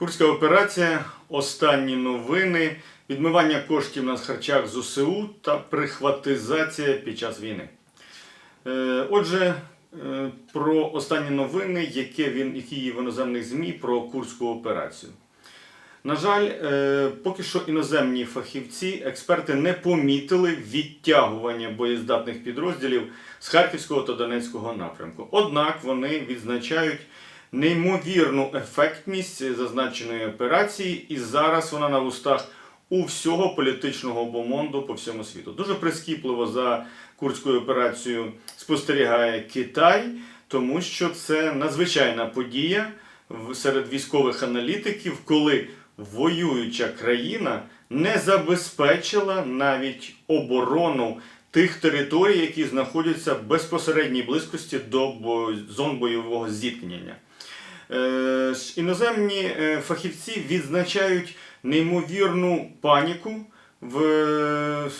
Курська операція, останні новини, відмивання коштів на харчах ЗСУ та прихватизація під час війни. Е, Отже, е, про останні новини, які, він, які є в іноземних ЗМІ про Курську операцію. На жаль, е, поки що іноземні фахівці, експерти не помітили відтягування боєздатних підрозділів з Харківського та Донецького напрямку. Однак вони відзначають неймовірну ефектність зазначеної операції, і зараз вона на вустах у всього політичного бомонду по всьому світу. Дуже прискіпливо за курською операцією спостерігає Китай, тому що це надзвичайна подія серед військових аналітиків, коли воююча країна не забезпечила навіть оборону тих територій, які знаходяться в безпосередній близькості до зон бойового зіткнення. Е, Іноземні е, фахівці відзначають неймовірну паніку в,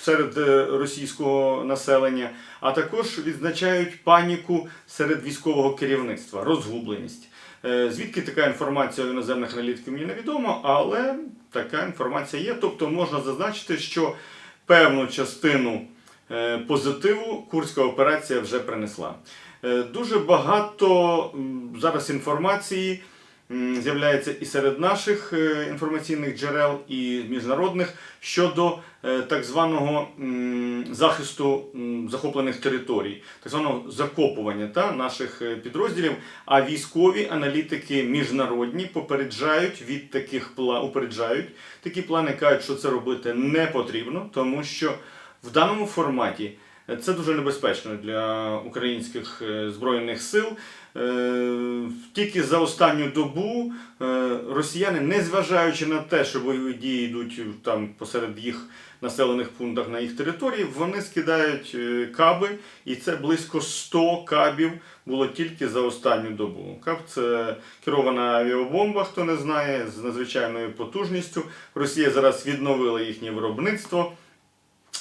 серед е, російського населення, а також відзначають паніку серед військового керівництва, розгубленість. Звідки така інформація у іноземних аналітиків мені невідомо, але така інформація є. Тобто можна зазначити, що певну частину позитиву Курська операція вже принесла. Е, Дуже багато зараз інформації з'являється і серед наших е, інформаційних джерел, і міжнародних щодо е, так званого захисту захоплених територій, так званого закопування та, наших підрозділів. А військові аналітики міжнародні попереджають від таких упереджають такі плани, кажуть, що це робити не потрібно, тому що в даному форматі. Це дуже небезпечно для українських е, збройних сил. Е, Тільки за останню добу е, росіяни, незважаючи на те, що бойові дії йдуть там посеред їх населених пунктах на їх території, вони скидають каби, і це близько 100 кабів було тільки за останню добу. Каб це керована авіабомба, хто не знає, з надзвичайною потужністю. Росія зараз відновила їхнє виробництво.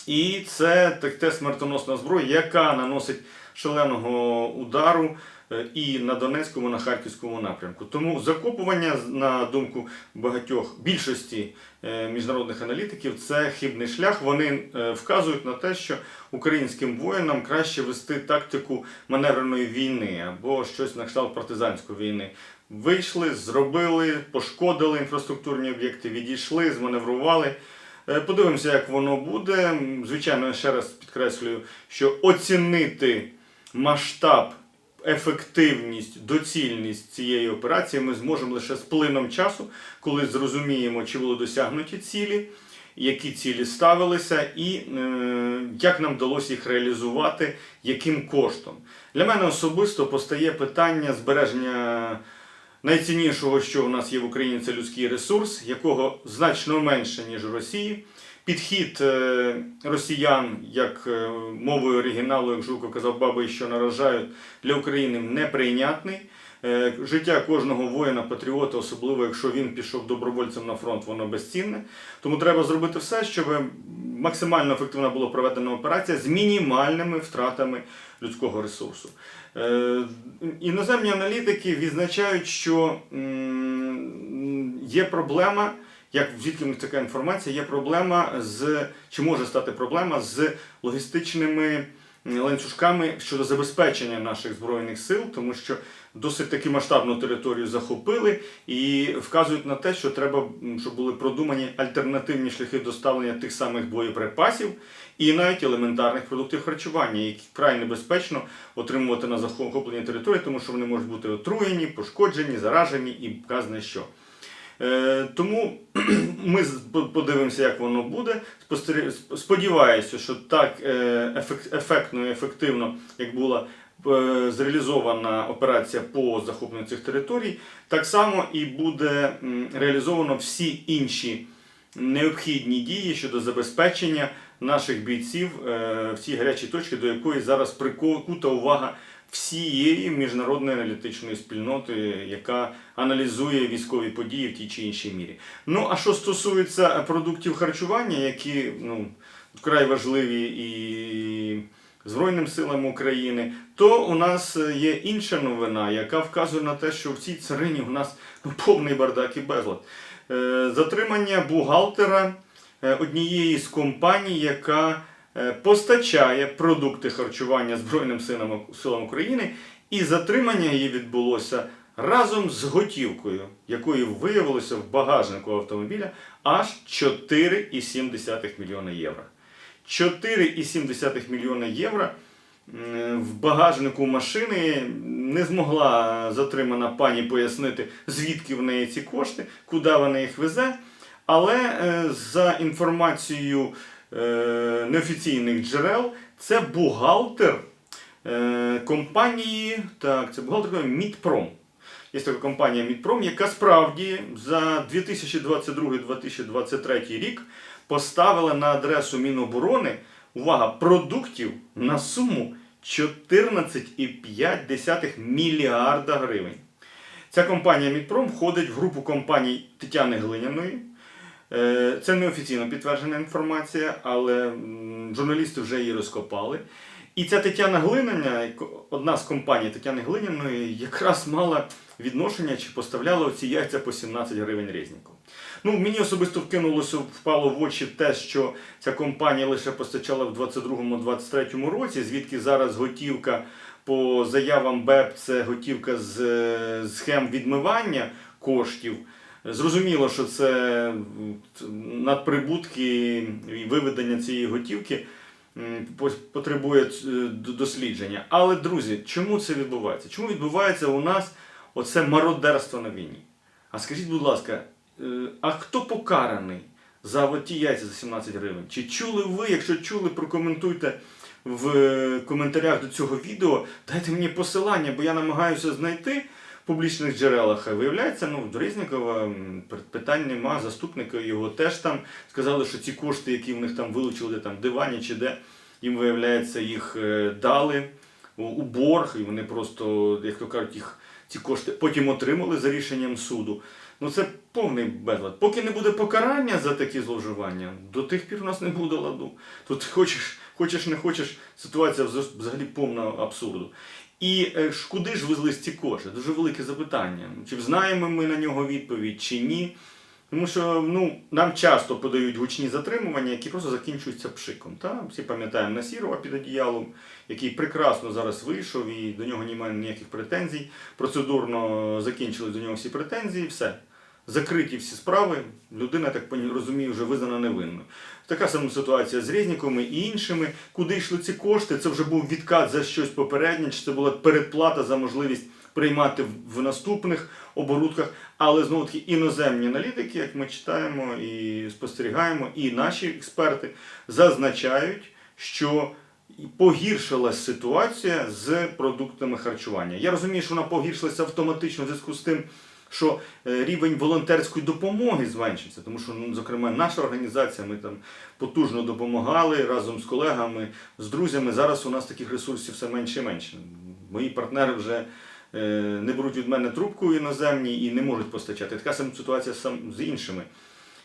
І це так, те смертоносна зброя, яка наносить шаленого удару е, і на Донецькому, на Харківському напрямку. Тому закопування, на думку багатьох більшості е, міжнародних аналітиків, це хибний шлях. Вони е, вказують на те, що українським воїнам краще вести тактику маневреної війни або щось на кшталт партизанської війни. Вийшли, зробили, пошкодили інфраструктурні об'єкти, відійшли, зманеврували. Е, Подивимося, як воно буде. Звичайно, ще раз підкреслюю, що оцінити масштаб, ефективність, доцільність цієї операції ми зможемо лише з плином часу, коли зрозуміємо, чи були досягнуті цілі, які цілі ставилися, і е, як нам вдалося їх реалізувати, яким коштом. Для мене особисто постає питання збереження найціннішого, що у нас є в Україні, це людський ресурс, якого значно менше, ніж у Росії. Підхід е, росіян, як е, мовою оригіналу, як Жуков казав, баби, що наражають для України неприйнятний. Е, Життя кожного воїна, патріота, особливо якщо він пішов добровольцем на фронт, воно безцінне. Тому треба зробити все, щоб максимально ефективно була проведена операція з мінімальними втратами людського ресурсу. Е, Іноземні аналітики відзначають, що є проблема. Як звідки така інформація? Є проблема з чи може стати проблема з логістичними ланцюжками щодо забезпечення наших збройних сил, тому що досить таки масштабну територію захопили і вказують на те, що треба, щоб були продумані альтернативні шляхи доставлення тих самих боєприпасів і навіть елементарних продуктів харчування, які вкрай небезпечно отримувати на захопленій території, тому що вони можуть бути отруєні, пошкоджені, заражені і казне що. Е, Тому ми подивимося, як воно буде. Сподіваюся, що так е, ефектно і ефективно, як була е, зреалізована операція по захопленню цих територій, так само і буде реалізовано всі інші необхідні дії щодо забезпечення наших бійців в цій гарячій точці, до якої зараз прикута увага всієї міжнародної аналітичної спільноти, яка аналізує військові події в тій чи іншій мірі. Ну а що стосується продуктів харчування, які ну, вкрай важливі і Збройним силам України, то у нас є інша новина, яка вказує на те, що в цій царині у нас ну, повний бардак і безлад. Е, Затримання бухгалтера е, однієї з компаній, яка постачає продукти харчування Збройним силам, України, і затримання її відбулося разом з готівкою, якої виявилося в багажнику автомобіля аж 4,7 мільйона євро. 4,7 мільйона євро в багажнику машини не змогла затримана пані пояснити, звідки в неї ці кошти, куди вона їх везе. Але е, за інформацією е, неофіційних джерел, це бухгалтер е, компанії, так, це бухгалтер Мідпром. Є така компанія Мідпром, яка справді за 2022-2023 рік поставила на адресу Міноборони увага, продуктів на суму 14,5 мільярда гривень. Ця компанія Мідпром входить в групу компаній Тетяни Глиняної. Е, Це неофіційно підтверджена інформація, але журналісти вже її розкопали. І ця Тетяна Глиняна, одна з компаній Тетяни Глиняної, якраз мала відношення чи поставляла оці яйця по 17 гривень різнику. Ну, мені особисто вкинулося, впало в очі те, що ця компанія лише постачала в 22-23 році, звідки зараз готівка по заявам БЕП, це готівка з е, схем відмивання коштів. Зрозуміло, що це надприбутки і виведення цієї готівки потребує е, дослідження. Але, друзі, чому це відбувається? Чому відбувається у нас оце мародерство на війні? А скажіть, будь ласка, е, а хто покараний за от ті яйця за 17 гривень? Чи чули ви? Якщо чули, прокоментуйте в е, коментарях до цього відео. Дайте мені посилання, бо я намагаюся знайти публічних джерелах. Виявляється, ну, до Резнікова питань нема, заступника його теж там сказали, що ці кошти, які в них там вилучили, там дивані чи де, їм виявляється, їх е, дали у, борг, і вони просто, як то кажуть, їх ці кошти потім отримали за рішенням суду. Ну це повний безлад. Поки не буде покарання за такі зловживання, до тих пір у нас не буде ладу. Тут хочеш, хочеш не хочеш, ситуація вза- взагалі повна абсурду. І е, ж куди ж везли ці кошти? Дуже велике запитання. Чи знаємо ми на нього відповідь, чи ні? Тому що ну, нам часто подають гучні затримування, які просто закінчуються пшиком. Та? Всі пам'ятаємо Насірова під одіялом, який прекрасно зараз вийшов, і до нього немає ніяких претензій. Процедурно закінчили до нього всі претензії, все. Закриті всі справи, людина, так розумію, вже визнана невинною. Така сама ситуація з Резніками і іншими. Куди йшли ці кошти? Це вже був відкат за щось попереднє, чи це була передплата за можливість приймати в- наступних оборудках. Але знову таки іноземні аналітики, як ми читаємо і спостерігаємо, і наші експерти зазначають, що погіршилась ситуація з продуктами харчування. Я розумію, що вона погіршилася автоматично в зв'язку з тим, що е, рівень волонтерської допомоги зменшиться, тому що, ну, зокрема, наша організація, ми там потужно допомагали разом з колегами, з друзями. Зараз у нас таких ресурсів все менше і менше. Мої партнери вже е, не беруть від мене трубку іноземні і не можуть постачати. Така сама ситуація з іншими.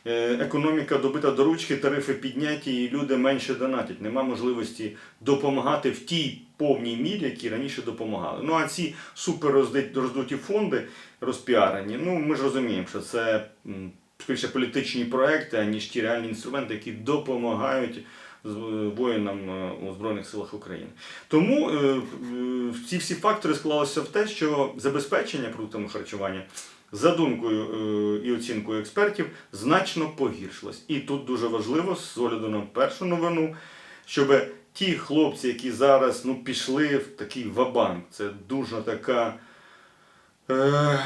Е, Економіка добита до ручки, тарифи підняті, і люди менше донатять. Нема можливості допомагати в тій повній мірі, які раніше допомагали. Ну а ці супер роздуті фонди розпіарені. Ну ми ж розуміємо, що це скоріше політичні проекти, аніж ті реальні інструменти, які допомагають воїнам е, у Збройних силах України. Тому е, ці всі фактори склалися в те, що забезпечення продуктами харчування. За думкою е, і оцінкою експертів, значно погіршилось. І тут дуже важливо, з огляду на першу новину, щоб ті хлопці, які зараз ну, пішли в такий вабанк, це дуже така е, е,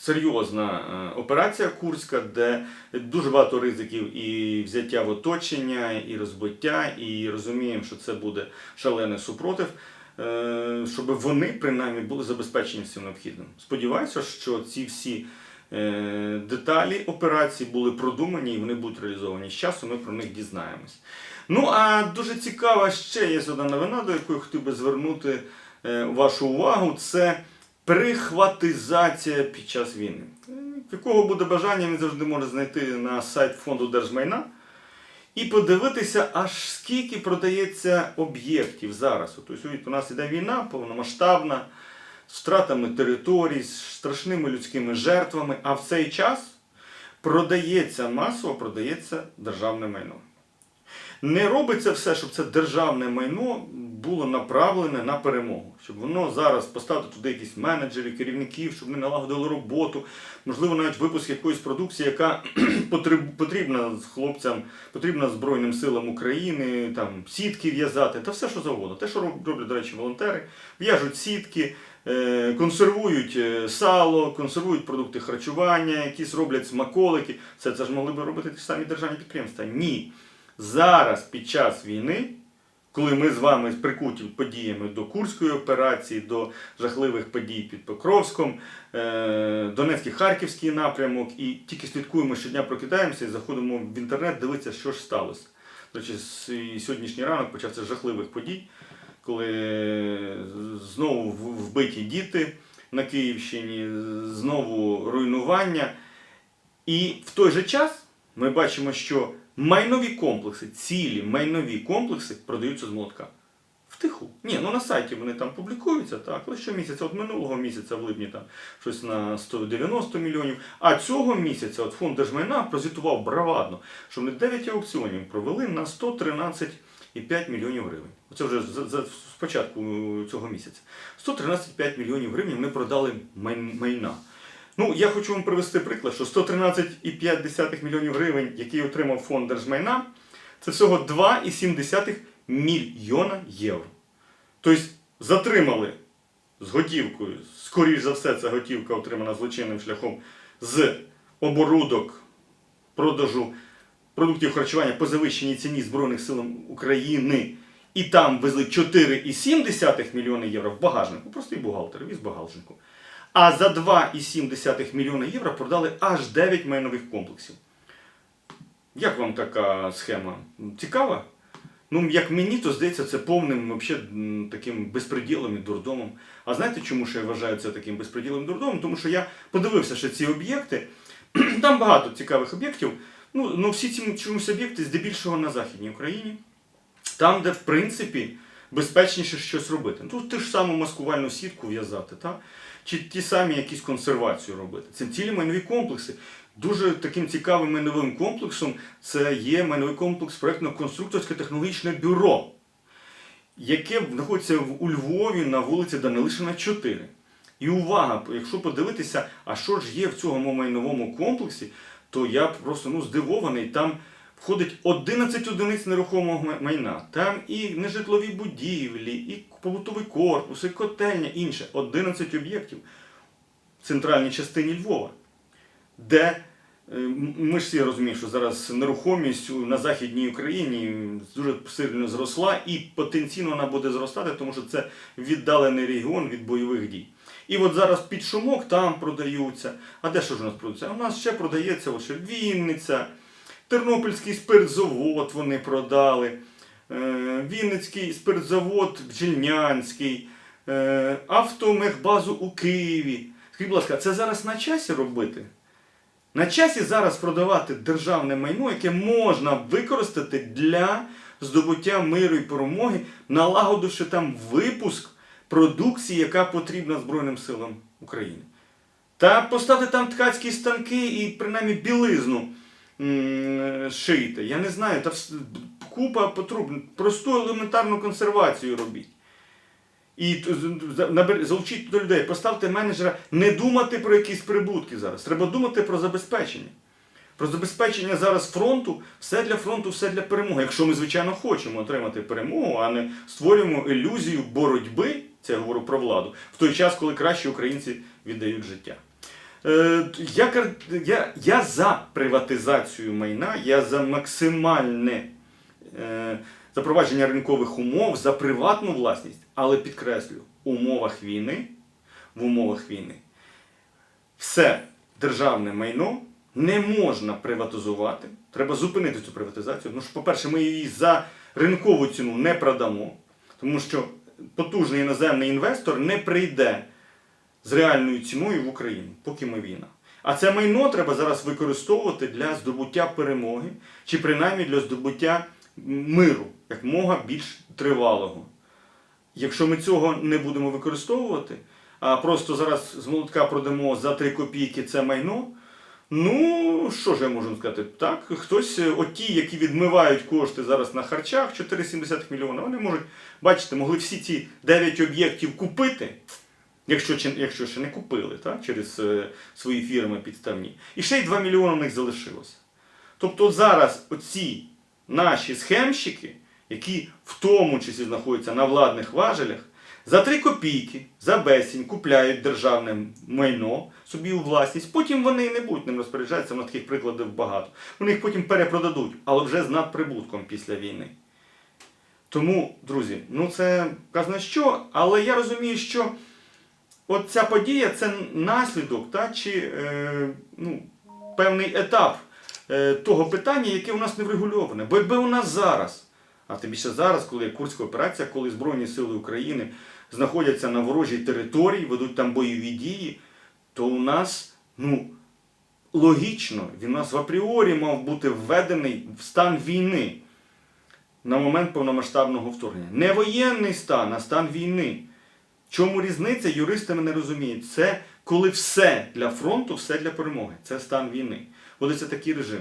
серйозна е, операція Курська, де дуже багато ризиків і взяття в оточення, і розбиття, і розуміємо, що це буде шалений супротив. е, Щоб вони принаймні були забезпечені всім необхідним. Сподіваюся, що ці всі деталі операції були продумані і вони будуть реалізовані. З часу ми про них дізнаємось. Ну а дуже цікава ще є одна новина, до якої хотів би звернути е, вашу увагу. Це прихватизація під час війни. Е, якого буде бажання, він завжди може знайти на сайт фонду держмайна. і подивитися, аж скільки продається об'єктів зараз. Тобто у нас іде війна повномасштабна, втратами територій, з страшними людськими жертвами, а в цей час продається масово продається державне майно. Не робиться все, щоб це державне майно було направлене на перемогу, щоб воно зараз поставити туди якісь менеджерів, керівників, щоб вони налагодили роботу, можливо, навіть випуск якоїсь продукції, яка потрібна хлопцям, потрібна Збройним силам України, там сітки в'язати, та все, що завгодно. Те, що роблять, до речі, волонтери, в'яжуть сітки, консервують е, сало, консервують продукти харчування, якісь роблять смаколики. Все це ж могли би робити ті самі державні підприємства. Ні. Зараз, під час війни, коли ми з вами прикуті подіями до Курської операції, до жахливих подій під Покровськом, е, Донецький Харківський напрямок, і тільки слідкуємо щодня, прокидаємося і заходимо в інтернет, дивитися, що ж сталося. До речі, сьогоднішній ранок почався жахливих подій, коли знову вбиті діти на Київщині, знову руйнування. І в той же час ми бачимо, що майнові комплекси, цілі майнові комплекси продаються з молотка. Втиху. Ні, ну на сайті вони там публікуються, так, але щомісяця, от минулого місяця в липні там щось на 190 мільйонів. А цього місяця от фонд держмайна прозвітував бравадно, що вони 9 аукціонів провели на 113,5 мільйонів гривень. Це вже за, за, з початку цього місяця. 113,5 мільйонів гривень вони продали май- майна. Ну, я хочу вам привести приклад, що 113,5 мільйонів гривень, які отримав фонд держмайна, це всього 2,7 мільйона євро. Тобто затримали з готівкою, скоріш за все, ця готівка отримана злочинним шляхом з оборудок продажу продуктів харчування по завищеній ціні Збройних сил України. І там везли 4,7 мільйони євро в багажнику, простий бухгалтер, віз багажнику. А за 2,7 мільйона євро продали аж 9 майнових комплексів. Як вам така схема? Цікава? Ну, як мені, то здається, це повним вообще, таким безпреділом і дурдомом. А знаєте, чому ще я вважаю це таким безпреділом і дурдомом? Тому що я подивився ще ці об'єкти. Там багато цікавих об'єктів. Ну, ну всі ці чомусь об'єкти здебільшого на Західній Україні. Там, де в принципі безпечніше щось робити. Ну, ту ж саму маскувальну сітку в'язати, чи ті самі якісь консервацію робити. Це цілі майнові комплекси. Дуже таким цікавим майновим комплексом це є майновий комплекс проєктно-конструкторське технологічне бюро, яке знаходиться у Львові на вулиці Данилишина 4. І увага, якщо подивитися, а що ж є в цьому майновому комплексі, то я просто ну, здивований. Там входить 11 одиниць нерухомого майна. Там і нежитлові будівлі, і побутовий корпус, і котельня, інше. 11 об'єктів в центральній частині Львова, де е, ми ж всі розуміємо, що зараз нерухомість на Західній Україні дуже сильно зросла і потенційно вона буде зростати, тому що це віддалений регіон від бойових дій. І от зараз під шумок там продаються. А де що ж у нас продаються? У нас ще продається ще Вінниця, Тернопільський спиртзавод вони продали, е, Вінницький спиртзавод Бджільнянський, е, автомехбазу у Києві. Скажіть, будь ласка, це зараз на часі робити? На часі зараз продавати державне майно, яке можна використати для здобуття миру і перемоги, налагодивши там випуск продукції, яка потрібна Збройним силам України. Та поставте там ткацькі станки і принаймні білизну шийте. Я не знаю, та купа потрібно. Просту елементарну консервацію робіть. І залучіть до людей, поставте менеджера не думати про якісь прибутки зараз. Треба думати про забезпечення. Про забезпечення зараз фронту, все для фронту, все для перемоги. Якщо ми, звичайно, хочемо отримати перемогу, а не створюємо ілюзію боротьби, це я говорю про владу, в той час, коли кращі українці віддають життя. Е, я, я, я за приватизацію майна, я за максимальне е, запровадження ринкових умов, за приватну власність, але підкреслю, в умовах війни, в умовах війни все державне майно не можна приватизувати. Треба зупинити цю приватизацію. Ну, по-перше, ми її за ринкову ціну не продамо, тому що потужний іноземний інвестор не прийде з реальною ціною в Україну, поки ми війна. А це майно треба зараз використовувати для здобуття перемоги, чи принаймні для здобуття миру, як мога більш тривалого. Якщо ми цього не будемо використовувати, а просто зараз з молотка продамо за 3 копійки це майно, ну що ж я можу сказати? Так, хтось, е, от ті, які відмивають кошти зараз на харчах, 4,7 мільйона, вони можуть, бачите, могли всі ці 9 об'єктів купити. Якщо, якщо ще не купили так, через е, свої фірми підставні. І ще й 2 мільйони в них залишилося. Тобто зараз оці наші схемщики, які в тому числі знаходяться на владних важелях, за 3 копійки, за безцінь купляють державне майно собі у власність. Потім вони не будуть ним розпоряджатися, на таких прикладів багато. Вони їх потім перепродадуть, але вже з надприбутком після війни. Тому, друзі, ну це казна що, але я розумію, що от ця подія це наслідок та, чи е, ну, певний етап е, того питання, яке у нас не врегульоване. Бо якби у нас зараз, а тим більше зараз, коли є Курська операція, коли Збройні Сили України знаходяться на ворожій території, ведуть там бойові дії, то у нас, ну, логічно, він у нас в апріорі мав бути введений в стан війни на момент повномасштабного вторгнення. Не воєнний стан, а стан війни. Чому різниця? Юристи мене розуміють. Це коли все для фронту, все для перемоги. Це стан війни. Буде це такий режим.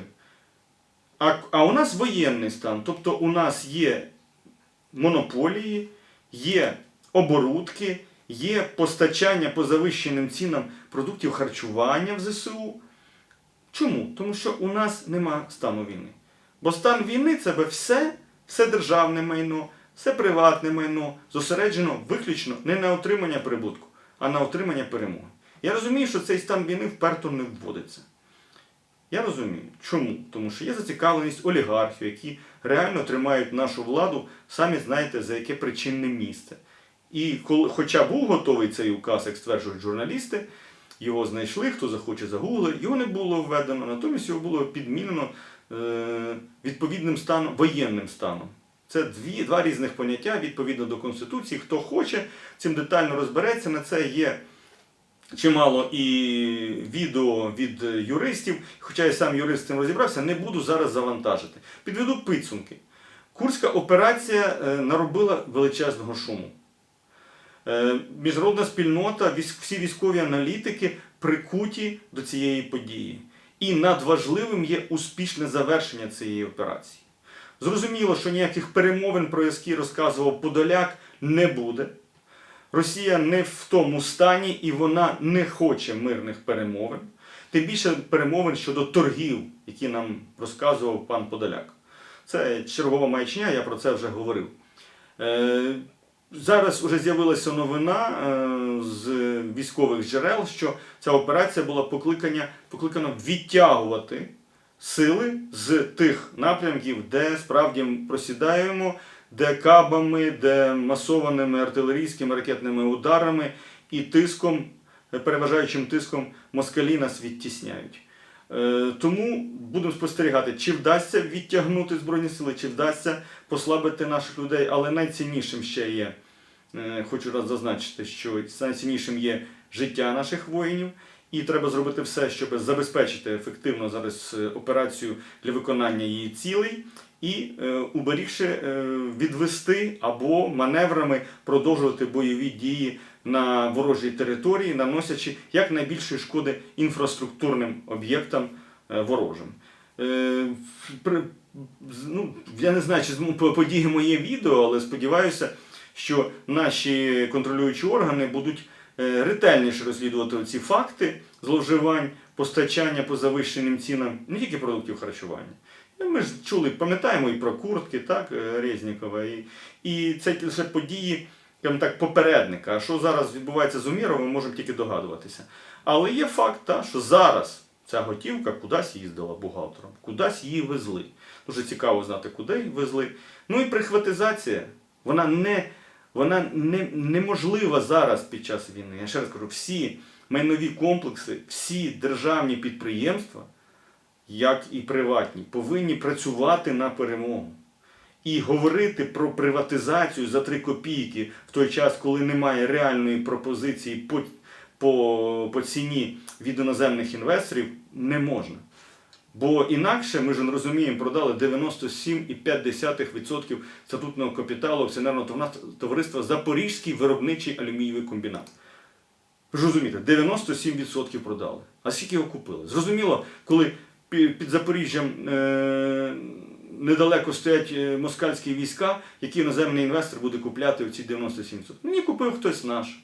А, а у нас воєнний стан. Тобто у нас є монополії, є оборудки, є постачання по завищеним цінам продуктів харчування в ЗСУ. Чому? Тому що у нас нема стану війни. Бо стан війни це би все, все державне майно, все приватне майно зосереджено виключно не на отримання прибутку, а на отримання перемоги. Я розумію, що цей стан війни вперто не вводиться. Я розумію. Чому? Тому що є зацікавленість олігархів, які реально тримають нашу владу, самі знаєте, за яке причинне місце. І коли, хоча був готовий цей указ, як стверджують журналісти, його знайшли, хто захоче загугли, його не було введено, натомість його було підмінено е, відповідним станом, воєнним станом. Це дві, два різних поняття відповідно до Конституції. Хто хоче, цим детально розбереться. На це є чимало і відео від юристів, хоча я сам юрист цим розібрався, не буду зараз завантажити. Підведу підсумки. Курська операція е, наробила величезного шуму. Е, Міжнародна спільнота, всі військові аналітики прикуті до цієї події. І надважливим є успішне завершення цієї операції. Зрозуміло, що ніяких перемовин, про які розказував Подоляк, не буде. Росія не в тому стані і вона не хоче мирних перемовин. Тим більше перемовин щодо торгів, які нам розказував пан Подоляк. Це чергова маячня, я про це вже говорив. Зараз вже з'явилася новина е, з військових джерел, що ця операція була покликання, покликана відтягувати сили з тих напрямків, де справді просідаємо, де кабами, де масованими артилерійськими ракетними ударами і тиском, переважаючим тиском москалі нас відтісняють. Е, Тому будемо спостерігати, чи вдасться відтягнути Збройні сили, чи вдасться послабити наших людей, але найціннішим ще є. Е, Хочу раз зазначити, що найціннішим є життя наших воїнів, і треба зробити все, щоб забезпечити ефективно зараз е, операцію для виконання її цілей, і уберігши відвести або маневрами продовжувати бойові дії на ворожій території, наносячи якнайбільше шкоди інфраструктурним об'єктам е, ворожим. Е, ну, я не знаю, чи зм- по- подіє моє відео, але сподіваюся, що наші контролюючі органи будуть е, ретельніше розслідувати ці факти зловживань, постачання по завищеним цінам не тільки продуктів харчування. Ну, Ми ж чули, пам'ятаємо і про куртки, так, Резнікова, і, і це лише події, скажімо так, попередника. А що зараз відбувається з Уміром, ми можемо тільки догадуватися. Але є факт, та, що зараз ця готівка кудись їздила бухгалтером, кудись її везли. Дуже цікаво знати, куди її везли. Ну і прихватизація, вона не, вона не, неможлива зараз під час війни. Я ще раз кажу, всі майнові комплекси, всі державні підприємства, як і приватні, повинні працювати на перемогу. І говорити про приватизацію за 3 копійки в той час, коли немає реальної пропозиції по, по, по ціні від іноземних інвесторів не можна. Бо інакше ми ж розуміємо, продали 97,5% статутного капіталу акціонерного товариства Запорізький виробничий алюмінієвий комбінат. Ви ж розумієте, 97% продали. А скільки його купили? Зрозуміло, коли під Запоріжжям е- недалеко стоять е, москальські війська, які іноземний інвестор буде купляти оці 97%. Мені купив хтось наш,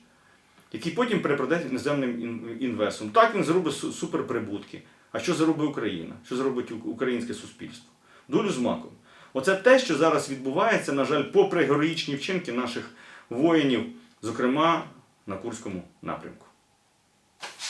який потім перепродасть іноземним ін- інвесторам. Так він зробить суперприбутки. А що заробить Україна? Що зробить українське суспільство? Долю з маком. Оце те, що зараз відбувається, на жаль, попри героїчні вчинки наших воїнів, зокрема на Курському напрямку.